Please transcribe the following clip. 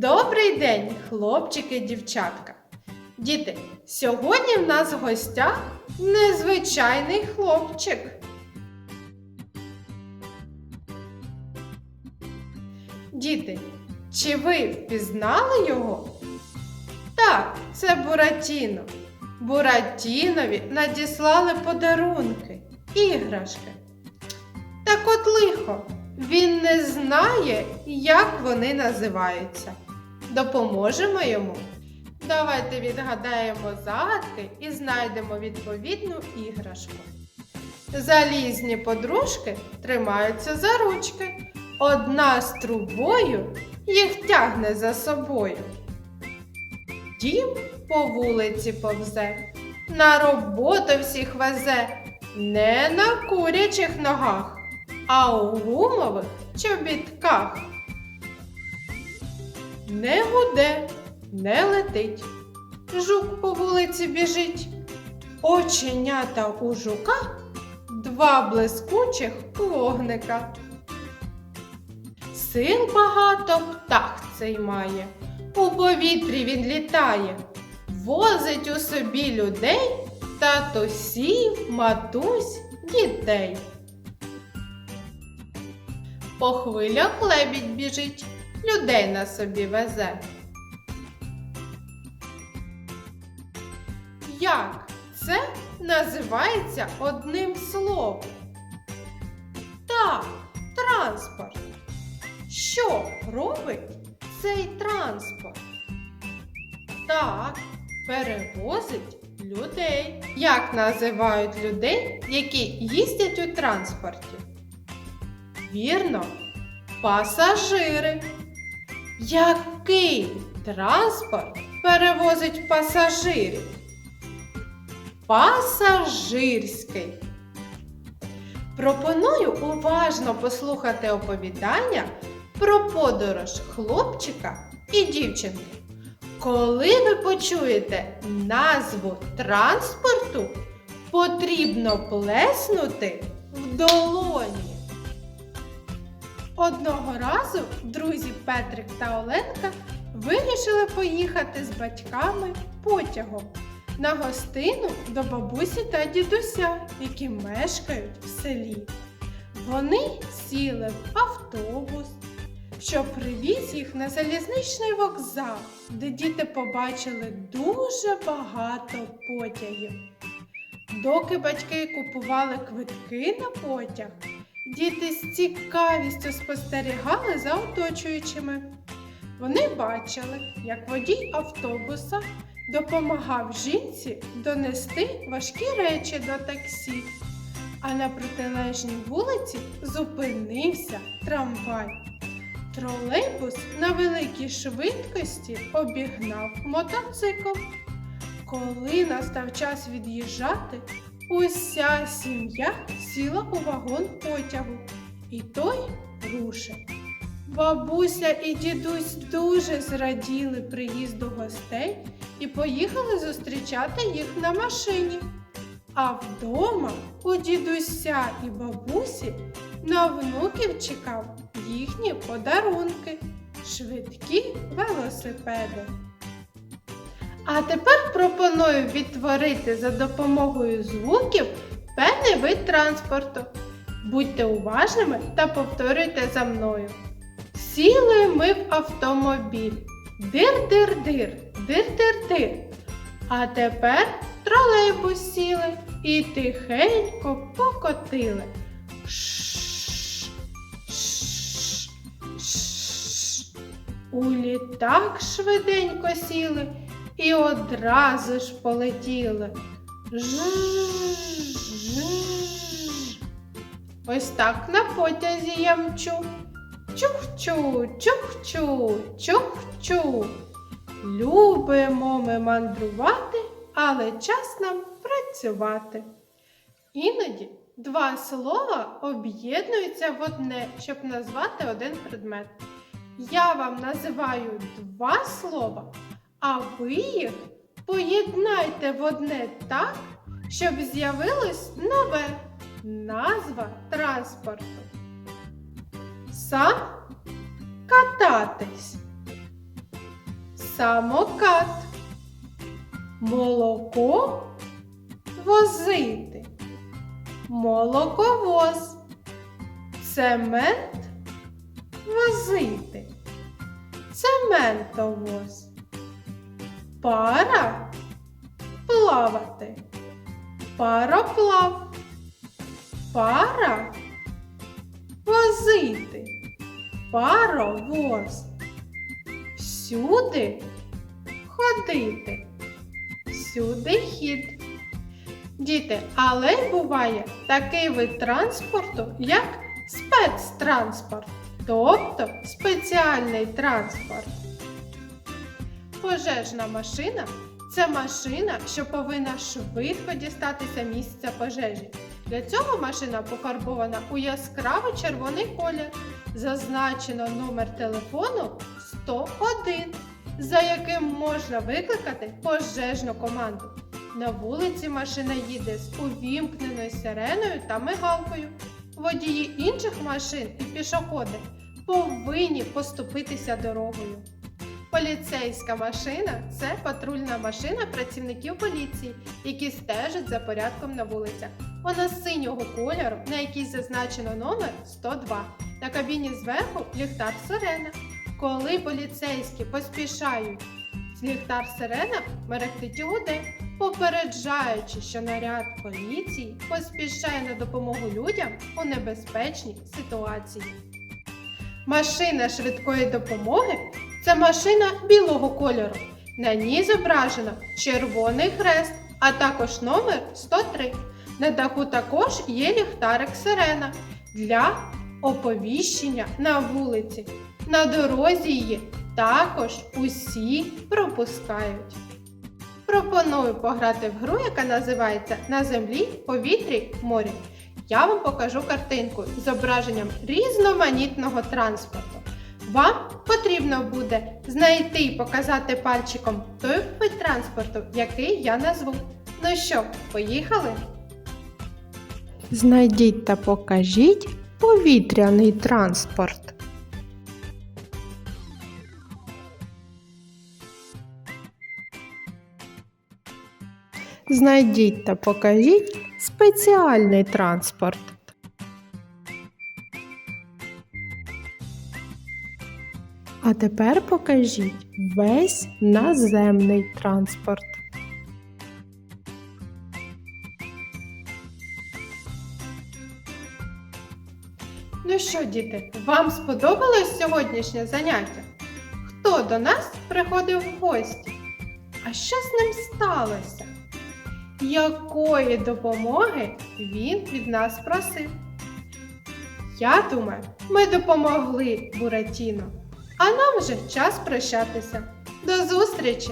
Добрий день, хлопчики дівчатка. Діти, сьогодні в нас в гостях незвичайний хлопчик. Діти, чи ви впізнали його? Так, це Буратіно. Буратінові надіслали подарунки, іграшки. Так от лихо, він не знає, як вони називаються. Допоможемо йому. Давайте відгадаємо загадки і знайдемо відповідну іграшку. Залізні подружки тримаються за ручки. Одна з трубою їх тягне за собою. Дім по вулиці повзе, на роботу всіх везе, не на курячих ногах, а у гумових чобітках. Не гуде, не летить, жук по вулиці біжить. Оченята у жука два блискучих вогника. Сил багато птах цей має, у повітрі він літає, возить у собі людей, татусів, матусь, дітей. По хвилях лебідь біжить, людей на собі везе. Як це називається одним словом? Так, транспорт. Що робить цей транспорт? Так, перевозить людей. Як називають людей, які їздять у транспорті? Вірно, пасажири. Який транспорт перевозить пасажирів? Пасажирський. Пропоную уважно послухати оповідання про подорож хлопчика і дівчинки. Коли ви почуєте назву транспорту, потрібно плеснути в долоні. Одного разу друзі Петрик та Оленка вирішили поїхати з батьками потягом на гостину до бабусі та дідуся, які мешкають в селі. Вони сіли в автобус, що привіз їх на залізничний вокзал, де діти побачили дуже багато потягів. Доки батьки купували квитки на потяг, діти з цікавістю спостерігали за оточуючими. Вони бачили, як водій автобуса допомагав жінці донести важкі речі до таксі, а на протилежній вулиці зупинився трамвай. Тролейбус на великій швидкості обігнав мотоцикл. Коли настав час від'їжджати, уся сім'я сіла у вагон потягу, і той рушив. Бабуся і дідусь дуже зраділи приїзду гостей і поїхали зустрічати їх на машині. А вдома у дідуся і бабусі на внуків чекав їхні подарунки, швидкі велосипеди. А тепер пропоную відтворити за допомогою звуків певний вид транспорту. Будьте уважними та повторюйте за мною. Сіли ми в автомобіль. Дир-дир-дир, дир-дир-дир. А тепер в тролейбус сіли і тихенько покотили. Шш, шш, шш. У літак швиденько сіли і одразу ж полетіли. Жж-жж. Ось так на потязі я мчу. Чух-чу, чух-чу, чух-чу. Любимо ми мандрувати, але час нам працювати. Іноді два слова об'єднуються в одне, щоб назвати один предмет. Я вам називаю два слова, а ви їх поєднайте в одне так, щоб з'явилось нове. Назва транспорту. Сам кататись. самокат, молоко возити, молоковоз, цемент возити, цементовоз, пара плавати, пароплав, пара возити, паровоз, всюди ходити, всюди хід. Діти, але й буває такий вид транспорту, як спецтранспорт, тобто спеціальний транспорт. Пожежна машина це машина, що повинна швидко дістатися місця пожежі. Для цього машина пофарбована у яскраво червоний колір. Зазначено номер телефону 101, за яким можна викликати пожежну команду. На вулиці машина їде з увімкненою сиреною та мигалкою. Водії інших машин і пішоходи повинні поступитися дорогою. Поліцейська машина це патрульна машина працівників поліції, які стежать за порядком на вулицях. Вона синього кольору, на якій зазначено номер 102. На кабіні зверху ліхтар сирена. Коли поліцейські поспішають, ліхтар сирена мерехтить і гуде, попереджаючи, що наряд поліції поспішає на допомогу людям у небезпечній ситуації. Машина швидкої допомоги це машина білого кольору. На ній зображено червоний хрест, а також номер 103. На даху також є ліхтарик сирена для оповіщення на вулиці. На дорозі її також усі пропускають. Пропоную пограти в гру, яка називається На землі, повітрі, морі. Я вам покажу картинку з зображенням різноманітного транспорту. Вам потрібно буде знайти і показати пальчиком той вид транспорту, який я назву. Ну що, поїхали? Знайдіть та покажіть повітряний транспорт. Знайдіть та покажіть спеціальний транспорт. А тепер покажіть весь наземний транспорт. Ну що, діти, вам сподобалось сьогоднішнє заняття? Хто до нас приходив в гості? А що з ним сталося? Якої допомоги він від нас просив? Я думаю, ми допомогли Буратіно. А нам вже час прощатися. До зустрічі!